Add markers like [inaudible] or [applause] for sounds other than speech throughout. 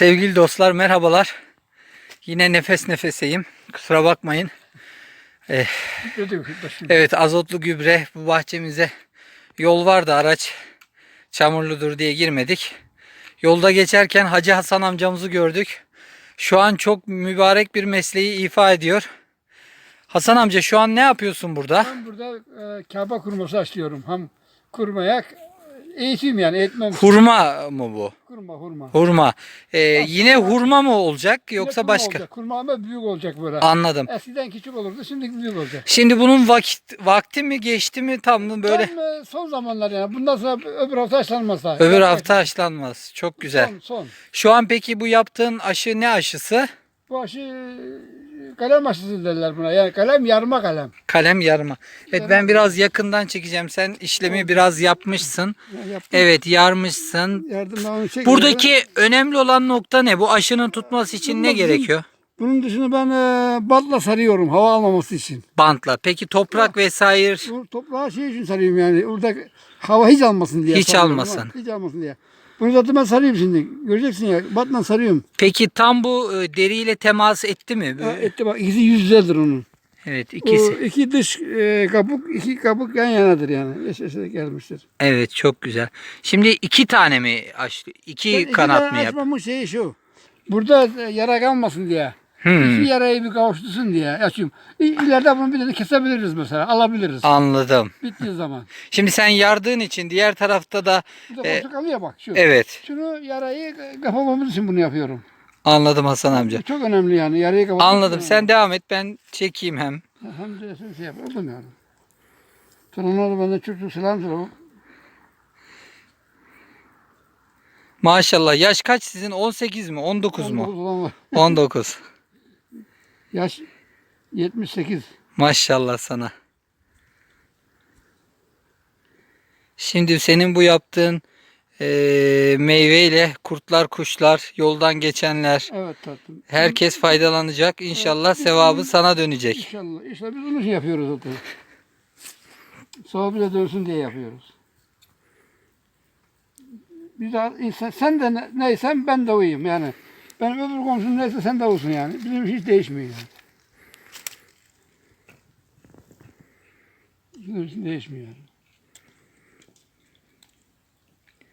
Sevgili dostlar merhabalar. Yine nefes nefeseyim. Kusura bakmayın. Başım. Evet azotlu gübre bu bahçemize yol vardı araç çamurludur diye girmedik. Yolda geçerken Hacı Hasan amcamızı gördük. Şu an çok mübarek bir mesleği ifa ediyor. Hasan amca şu an ne yapıyorsun burada? Ben burada e, Kabe kurması açıyorum. Hem kurmaya eğitim yani eğitmem. Hurma mı bu? kurma hurma. Hurma. Ee, yine hurma mı olacak yoksa Kurma başka? Olacak. Kurma ama büyük olacak böyle. Anladım. Eskiden küçük olurdu şimdi büyük olacak. Şimdi bunun vakit vakti mi geçti mi tam mı böyle? Tam, e, son zamanlar yani. Bundan sonra öbür hafta açlanmaz daha. Öbür hafta aşılanmaz. Çok güzel. Son, son. Şu an peki bu yaptığın aşı ne aşısı? Bu aşı kalem aşısı derler buna. Yani kalem yarma kalem. Kalem yarma. Evet ben biraz yakından çekeceğim. Sen işlemi biraz yapmışsın. Yaptım. Evet yarmışsın. Yardımla onu çekiyorum. Buradaki önemli olan nokta ne? Bu aşının tutması için ne Tutması için- gerekiyor? Bunun dışında ben e, bantla sarıyorum hava almaması için. Bantla. Peki toprak vesaire Bu toprağı şey için sarıyorum yani. Orada hava hiç almasın diye. Hiç sarıyorum almasın. Hiç almasın diye. Bunu zaten ben sarıyorum şimdi. Göreceksin ya. Batla sarıyorum. Peki tam bu e, deriyle temas etti mi? Ha, etti bak ikisi yüz yüzedir onun. Evet O ikisi. iki dış e, kabuk, iki kabuk yan yanadır yani. Eş eşe gelmiştir. Evet çok güzel. Şimdi iki tane mi açtı? İki Ben iki kanat tane mı yap? açmamın şeyi şu. Burada e, yara kalmasın diye. Hmm, İki yarayı bir kavuştursun diye açıyorum. İleride bunu bir tane kesebiliriz mesela. Alabiliriz. anladım. Bittiği zaman. [laughs] Şimdi sen yardığın için diğer tarafta da Bu da E, kalıyor bak şu. evet Şunu yarayı kapamamız için bunu yapıyorum. anladım Hasan amca. Çok önemli yani. Yarayı kapatmak. Anladım. önemli. Sen devam et ben çekeyim hem. Hem de sen şey yap. Oldum yani. Sonra ne oldu bende çok çok selam söyle. Maşallah yaş kaç sizin? 18 mi? 19 mu? 19 olan var. 19. Yaş 78. Maşallah sana. Şimdi senin bu yaptığın eee meyveyle kurtlar, kuşlar, yoldan geçenler, Evet tatlım. herkes faydalanacak. İnşallah sevabı sana dönecek. İnşallah. İşte biz onun için yapıyoruz zaten. Sohbete dönsün diye yapıyoruz. Biz de insan, sen de ne- neysen ben de oyum yani. Benim öbür komşum neyse sen de olsun yani. Bizim hiç değişmiyor yani. Bizim için değişmiyor yani.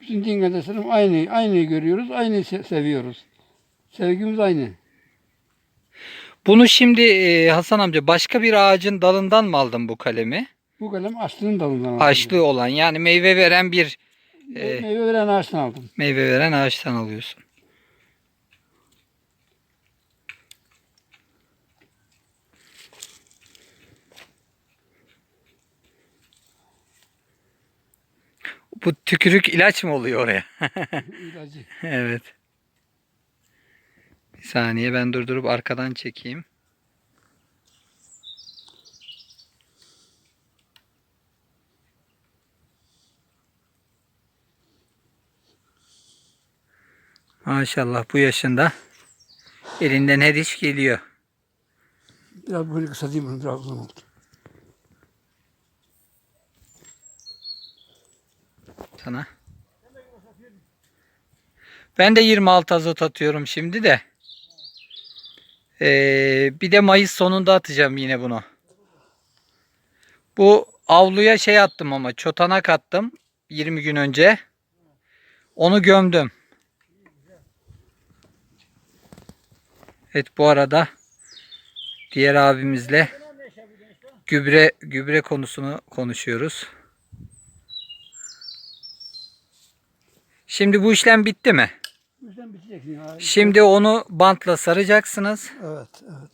Bütün din kardeşlerim aynı, aynıyı görüyoruz, aynıyı se- seviyoruz. Sevgimiz aynı. Bunu şimdi eee, Hasan amca başka bir ağacın dalından mı aldın bu kalemi? Bu kalem açlığın dalından aldım. Ağaçlı olan yani meyve veren bir Me- Meyve veren ağaçtan aldım. meyve veren ağaçtan alıyorsun. Bu tükürük ilaç mı oluyor oraya? [laughs] İlacı. evet. Bir saniye ben durdurup arkadan çekeyim. Maşallah bu yaşında elinden her iş geliyor. Biraz böyle kısaltayım bunu biraz uzun oldu. Sana. Ben de 26 azot atıyorum şimdi de. Ee, bir de Mayıs sonunda atacağım yine bunu. Bu avluya şey attım ama çotanak attım 20 gün önce. Onu gömdüm. Evet bu arada diğer abimizle gübre gübre konusunu konuşuyoruz. Şimdi bu işlem bitti mi? Bu yüzden bitecek ya. Şimdi onu bantla saracaksınız Evet, evet.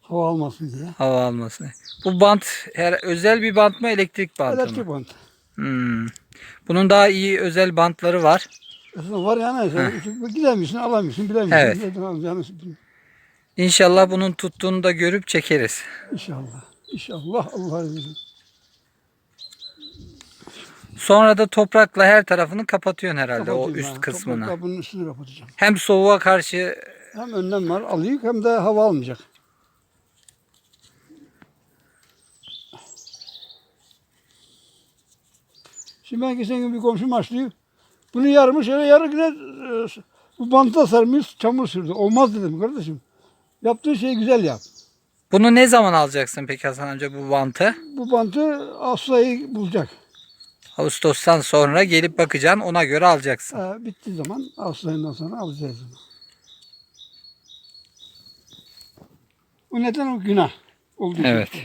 Hava almasın diye. hava almasını. Bu bant her özel bir bant mı elektrik bantı Elektrik mı? bant. Hmm. Bunun daha iyi özel bantları var. Aslında var yani. Gidemiyorsun, alamıyorsun, bilemiyorsun. Evet. İnşallah bunun tuttuğunu da görüp çekeriz. İnşallah. İnşallah Allah'a izniyle. Sonra da toprakla her tarafını kapatıyorsun herhalde o Kapatayım üst ha. kısmını. Toprakla bunun üstünü kapatacağım. Hem soğuğa karşı Hem önlem var, alıyor hem de hava almayacak. Şimdi ben geçen gün bir komşum açlıyor. Bunu yarmış öyle yarı güne e, bu banta sarmış çamur sürdü. Olmaz dedim kardeşim. Yaptığın şeyi güzel yap. Bunu ne zaman alacaksın peki Hasan amca bu bantı? Bu bantı Ağustos'u bulacak. Ağustos'tan sonra gelip bakacaksın ona göre alacaksın. Ee, bittiği zaman Ağustos ayından sonra alacağız. Bu neden o günah? Olduğu Evet. için.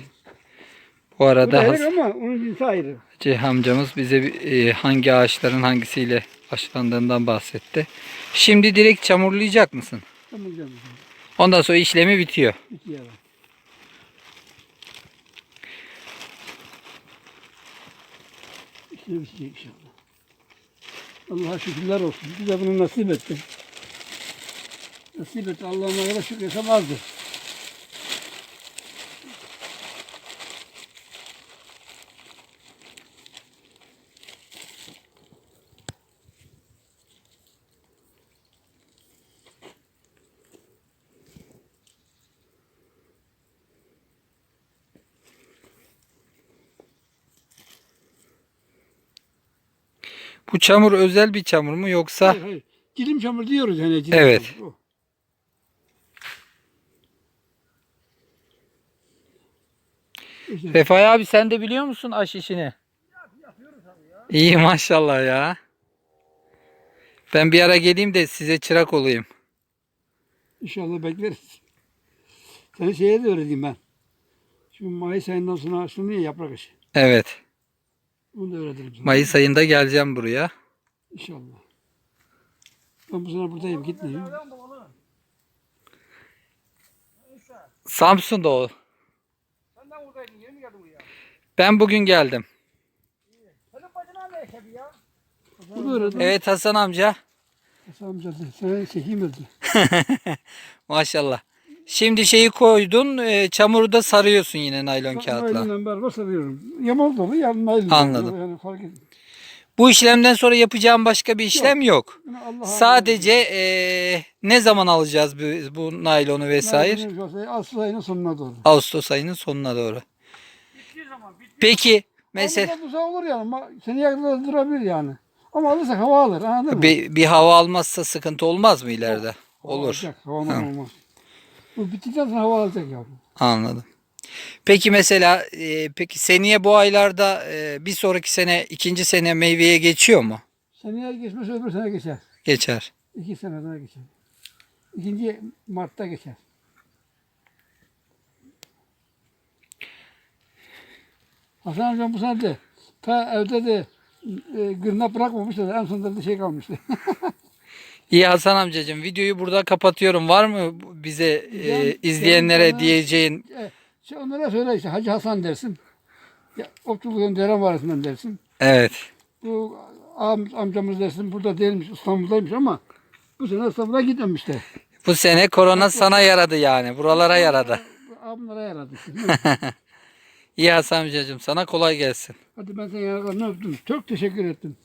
Bu Bu arada da Has- ama onun cinsi ayrı. Hacı amcamız bize e, hangi ağaçların hangisiyle başlandığından bahsetti. Şimdi direkt çamurlayacak mısın? Tamam canım. Ondan sonra işlemi bitiyor. İki İşte bitecek inşallah. Allah'a şükürler olsun. Bize bunu nasip etti. Nasip etti. Allah'ın kadar şükretsem azdır. Bu çamur özel bir çamur mu yoksa Hayır, hayır. Cilim çamur diyoruz hani. Cilim Evet. çamur. O. İşte Refai abi sen de biliyor musun aş işini? İyi maşallah ya. Ben bir ara geleyim de size çırak olayım. İnşallah bekleriz. Seni şeye de öğreteyim ben. Şu Mayıs ayından sonra ya yaprak işi. Evet. Onu da öğretirim sana. Mayıs ayında geleceğim buraya. İnşallah. Ben bu sene buradayım gitmeyeyim. Samsun'da o. Sen de buradaydın yeni mi geldin buraya? Ben bugün geldim. Senin bacına ne eşebi ya? Bu da öğretim. Evet Hasan amca. Hasan amca sana çekeyim dedi. [laughs] Maşallah. Şimdi şeyi koydun, e, çamuru da sarıyorsun yine naylon kağıtla. Naylonla beraber sarıyorum. Yamal dolu, yan naylon. Anladım. Yani fark etmiyor. Bu işlemden sonra yapacağım başka bir işlem yok. Yani Allah Sadece e, ne zaman alacağız bu, bu naylonu vesaire? Asıl ayının sonuna doğru. Ağustos ayının sonuna doğru. Peki mesela Mesela bu olur yani. kadar durabilir yani. Ama alırsak hava alır. Anladın mı? bir, bir hava almazsa sıkıntı olmaz mı ileride? Olur. alacak, hava olmaz. Bu bittikten sonra hava alacak yavrum. Anladım. Peki mesela e, peki seneye bu aylarda e, bir sonraki sene ikinci sene meyveye geçiyor mu? Seneye geçmez öbür sene geçer. Geçer. İki sene daha geçer. İkinci Mart'ta geçer. Hasan amcam bu sene de ta evde de e, gırna bırakmamıştı. En sonunda da şey kalmıştı. [laughs] İyi Hasan amcacığım videoyu burada kapatıyorum. Var mı bize e, izleyenlere bana- diyeceğin şey onlara söyle işte Hacı Hasan dersin. Ya, Otçuluk'un Deren Varisinden dersin. Evet. Bu am, amcamız dersin burada değilmiş İstanbul'daymış ama bu sene İstanbul'a gitmemişti. Bu sene korona sana yaradı yani. Buralara yaradı. Abimlere yaradı. [laughs] İyi Hasan amcacığım sana kolay gelsin. Hadi ben seni yanaklarını öptüm. Çok teşekkür ettim.